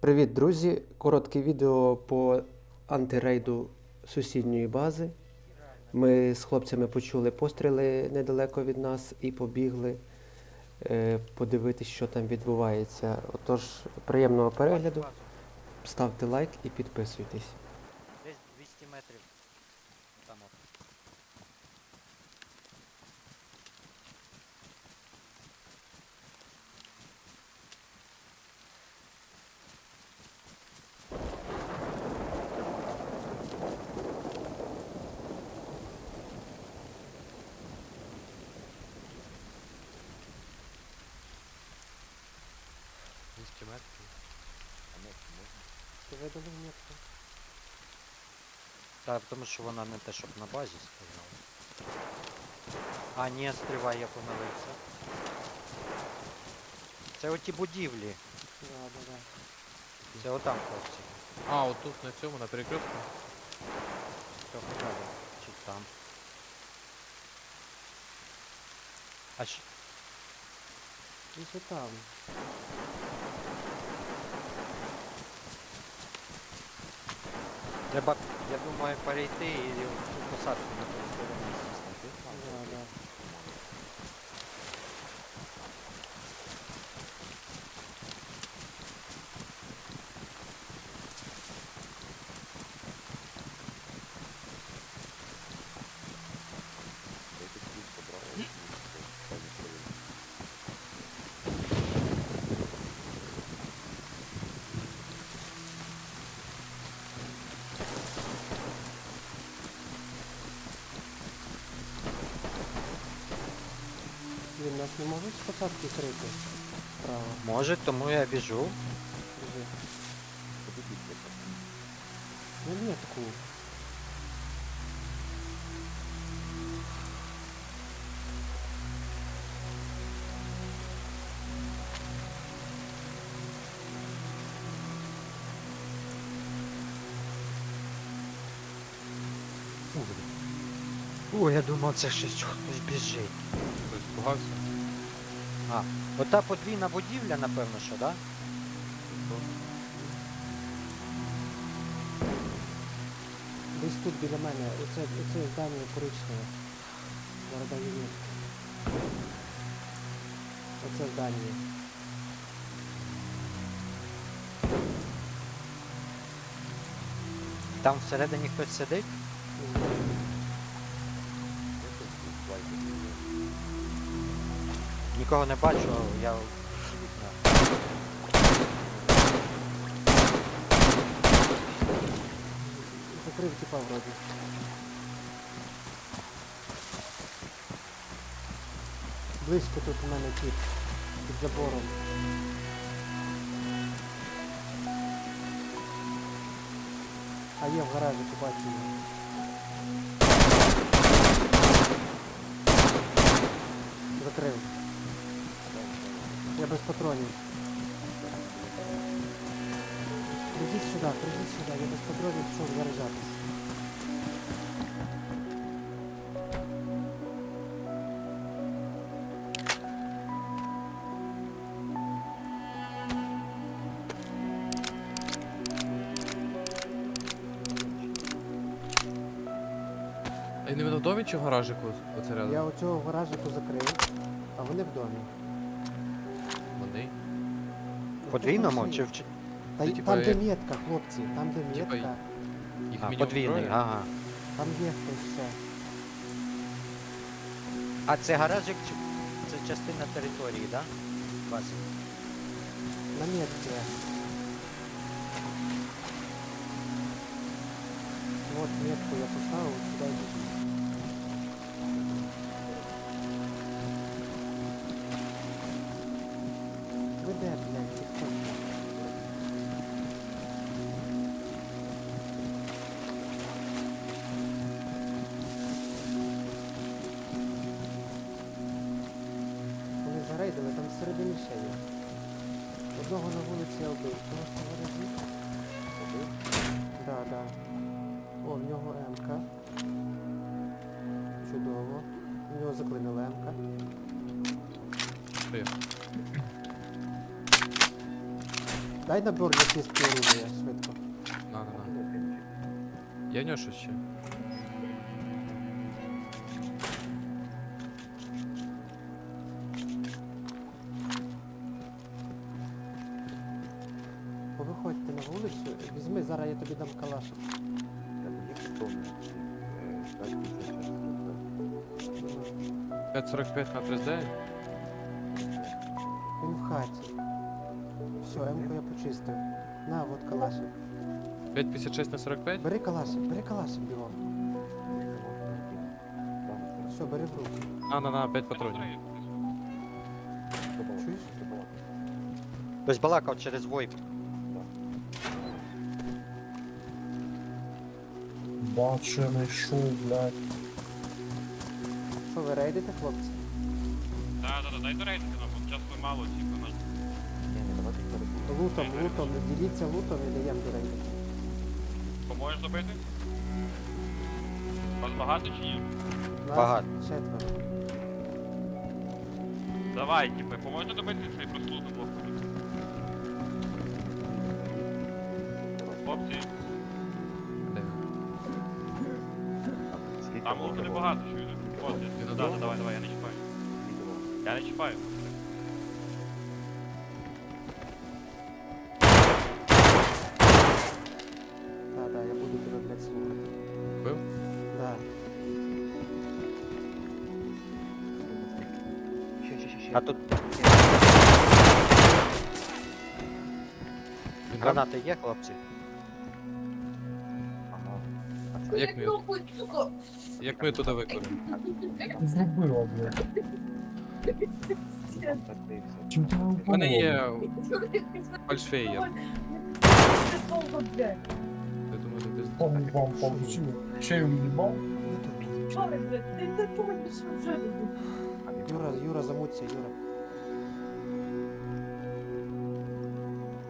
Привіт, друзі! Коротке відео по антирейду сусідньої бази. Ми з хлопцями почули постріли недалеко від нас і побігли е, подивитись, що там відбувається. Отож, приємного перегляду. Ставте лайк і підписуйтесь. Ти видали метку? Так, тому що вона не те, щоб на базі стояла. А, ні, стривай, я помилився. Це оті будівлі. Да, да, да. Це отам, хлопці. А, от тут на цьому, на перекрестку. Трохи далі. Чи там. А що? І що там? Треба, я думаю, перейти і посадку на той сторону сісти. Да, да. Посадки крити? Право. Може, тому я біжу. Біжи. Ну метку. О, я думав, це щось хтось біжить. Хтось спугався. Ота подвійна будівля, напевно, що, да? Десь тут біля мене, оце, оце здання коричневе. Даю метку. Оце здання. Там всередині хтось сидить? Нікого не бачу, я. Закрив типа вроді. Близько тут у мене тип. Під забором. А є в гаражі, побачив. його. Закрив. Я без патронів. Прийдіть сюди, прийдіть сюди, я без патронів пішов заряджатись. А він в домі чи в гаражику оце рядом? Я оцього гаражику закрив, а вони в домі. Вони. Подвійному чи в чи- Та Це й- типа там, де як- метка, хлопці, там, де Типа метка, Їх А, мінімум подвійний, троє? ага. там є хтось ще. А це гаражик чи це частина території, да? Бази. На метці. Вот метку я поставив, сюди біжу. МК. Ти. Дай набор для чистки оружия, швидко. На, на, на. Є в нього ще? Повиходьте на вулицю, візьми, зараз я тобі дам калаш. Е, 5.45 на 39? Він в хаті. Все, М-ку я почистив. На, от калашик. 5.56 на 45? Бери калашик, бери калашик бігом. Все, бери в руки. На, на, на, 5 патронів. Чуєш? Хтось балакав через войп. Бачу, я знайшов, блядь. Що ви рейдите, хлопці? Да, да, да, дайте рейдити нам, бо часу мало, типу, на Лутом, лутом, діліться лутом і даємо до рейду. поможеш добити? Вас багато чи ні? Нас Багато. Четверо. Давай, типу, поможете добити цей просто лутом блок? Хлопці, Де? там луту небагато, чуєте? От, Ти я- да, надовго? да, давай, давай, я не чіпаю. Я не чіпаю. Да, да, я буду тебе, блядь, слухати. Бив? Да. А тут Він грав? гранати є, хлопці? Як ми, як ми туди виконуємо? Зробила, блядь. Чим ти мене У мене є фальшфеєр. Я думаю, десь. Пом вам получил. Чей уебал? Юра, Юра, замуться, Юра.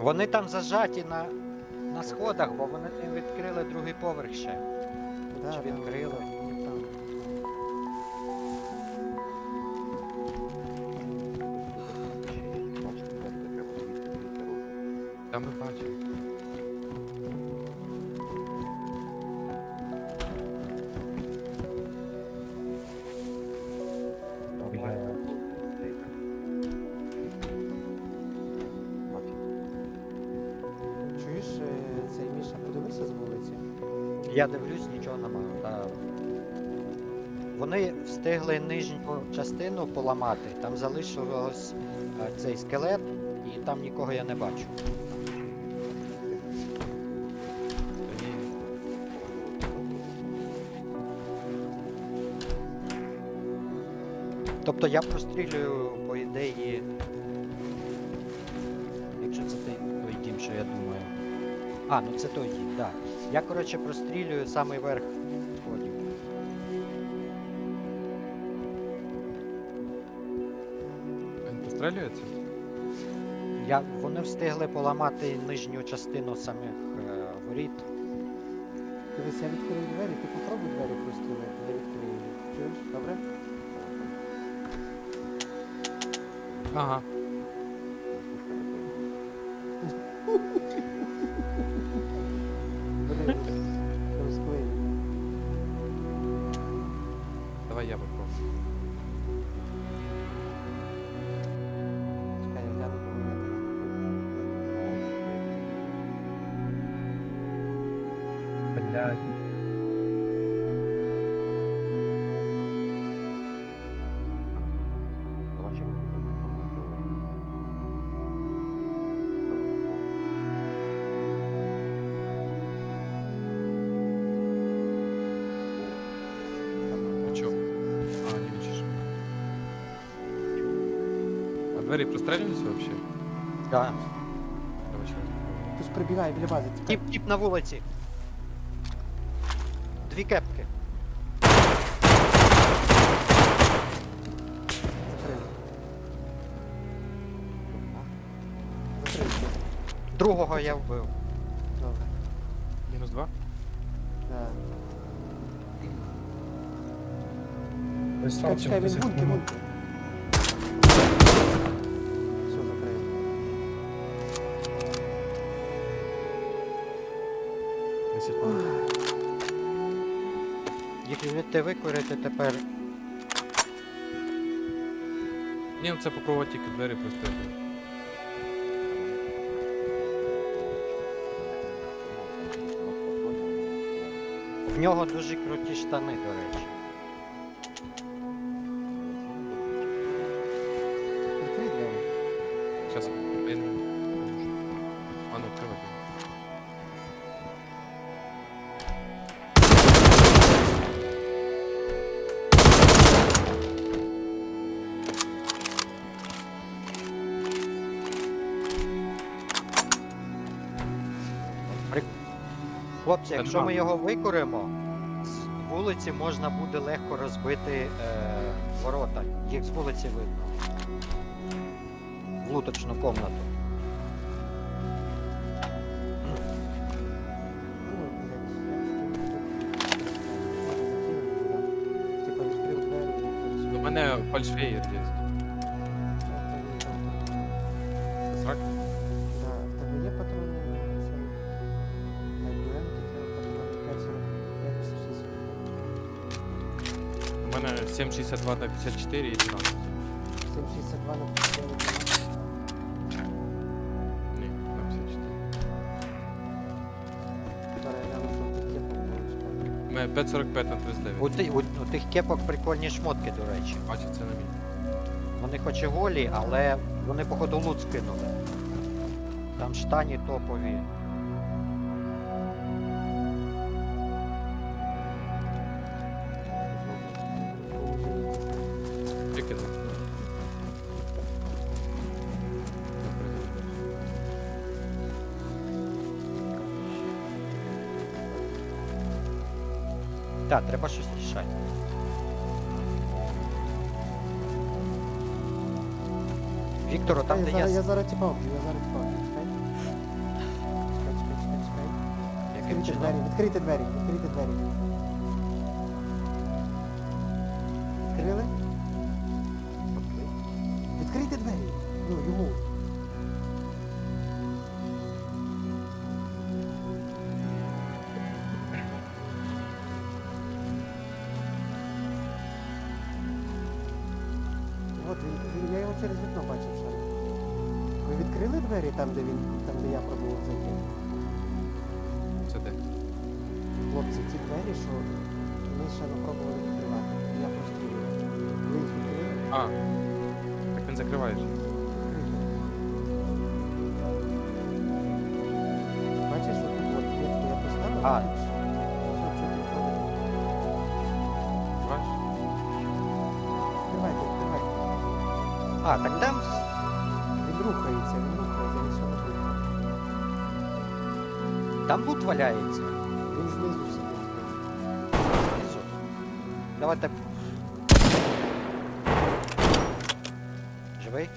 Вони там зажаті на, на сходах, бо вони не відкрили другий поверх ще. Да, Чи відкрили? Там ми бачимо. Чуєш, е, цей Міша, подивися з вулиці. Я дивлюсь, встигли нижню частину поламати, там залишилось е, цей скелет, і там нікого я не бачу. Тобто я прострілюю, по ідеї. Якщо це той, дім, що я думаю. А, ну це той дім, так. Я, коротше, прострілюю самий верх Він? Я, вони встигли поламати нижню частину самих е, воріт. Дивись, я відкрию двері, ти попробуй двері прострілити, я відкрию. Чуєш, добре? Ага. Бери, розклею. Давай я попробую. Блядь. Двері прострелюються взагалі? Да. Хтось прибігає біля бази. Тіп, тіп на вулиці. Дві кепки. Закрили. Закрили. Другого я вбив. Добре. Мінус два? Да. Представте, Чекай, чекай, він бунки, бунки. Все, закрили. 10 минут. Звідти викорити тепер. Ні, ну це попробувати тільки двері простити. В нього дуже круті штани, до речі. Хлопці, якщо ми його викуримо, з вулиці можна буде легко розбити е, ворота. Їх з вулиці видно. В луточну комнату. Двері. У мене фальшфеєр є. 7,62 на 54 і 12. 762 на 59. Ні, на 54. Зараз я гляну, що тут є по-моєму. У мене 5,45 на 39. У, ти, у, у тих кепок прикольні шмотки, до речі. Бачить, це на мій. Вони хоч і голі, але вони походу лут скинули. Там штані топові. Так, треба щось рішати. Віктору, там, я, де я. я зараз тіпа вб'ю, я зараз тіпа вб'ю. Чекай. Чекай, чекай, чекай, чекай. Яким Відкрийте чином? двері, відкрийте двері, відкрийте двері. Відкрили? Відкрили двері там, де він, там, де я пробував зайти? Це де? Хлопці, ті двері, що ми ще не пробували відкривати. Я просто ви їх відкрили. А, так він закриває. Бачиш, от тут от клітку я поставив. А. тут що чути ходить. Бачиш? Відкривайте, відкривайте. А, так там. Там лут валяється. Він знизу сидить. Внизу. Давайте. Живий?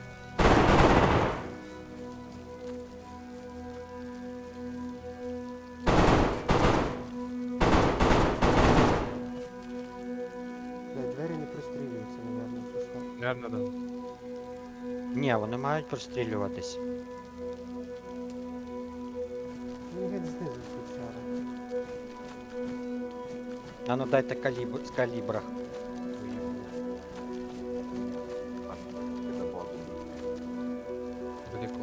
Блядь, двері не пристрілюються, мабуть, чи що. Наверно, да. Ні, вони мають прострілюватись. А ну дайте калібр з калібрах. Далеко.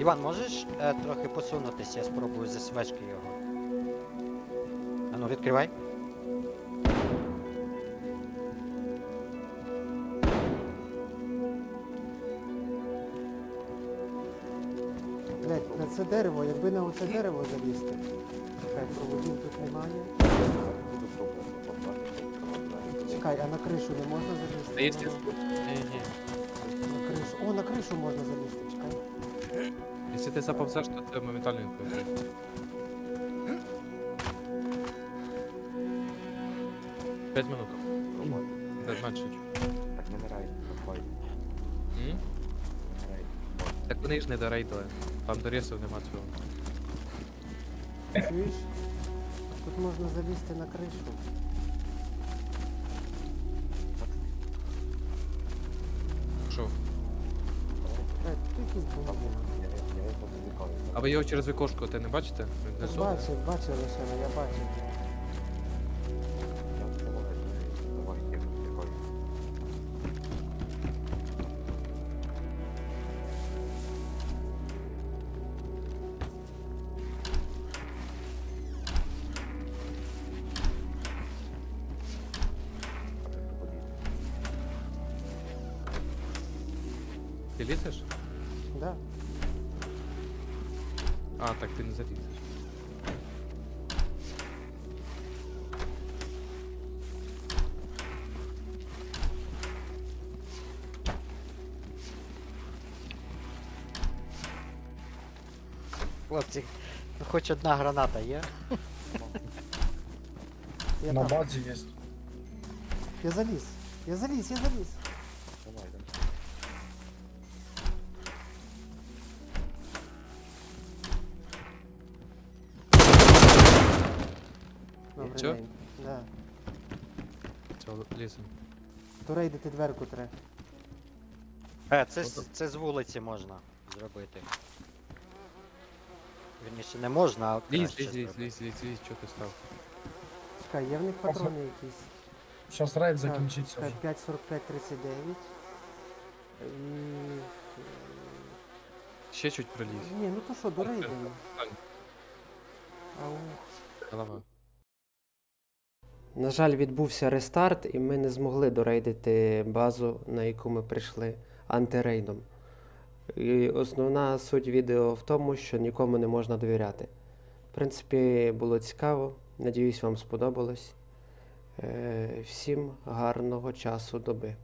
Іван, можеш е, трохи посунутися, я спробую з СВшки його. А ну відкривай. Блядь, на це дерево, оце дерево залізти. Чекай, проводів тут немає. Чекай, а на кришу не можна залізти? Та є Воно- Ні, ні. На кришу. О, на кришу можна залізти, чекай. Якщо ти заповзеш, то це моментально відповідає. П'ять минут. Менше. Так не рейд, проходимо. М? Так вони ж не дорейдили. Там до ресів нема цього. Чуєш? Тут можна залізти на кришу. Що? Э, тут якийсь Там балаган. я, я, я його не ніколи. А ви його через вікошко те не бачите? Внизу? Бачив, бачив лише, я бачив. Ти лізеш? Да. А, так ти не залізеш. Хлопці, ну хоч одна граната є. Я На там. базе есть. Я заліз. Я заліз, я заліз. Давай, давай. Добрий Чо? день. Да. Цього лізем. Дорейдити дверку треба. Е, це, з- це з вулиці можна зробити. Вірніше, не можна, а Лізь, краще лізь, лізь, зробити. лізь, лізь, лізь, чого ти став? Чекай, є в них патрони якісь. Сейчас рейд закінчиться. вже. 5, 45, 39. І... Ще чуть пролізь. Ні, ну то що, дорейдимо. Стань. Ау. Голова. На жаль, відбувся рестарт, і ми не змогли дорейдити базу, на яку ми прийшли антирейдом. І основна суть відео в тому, що нікому не можна довіряти. В принципі, було цікаво. Надіюсь, вам сподобалось. Е, Всім гарного часу доби.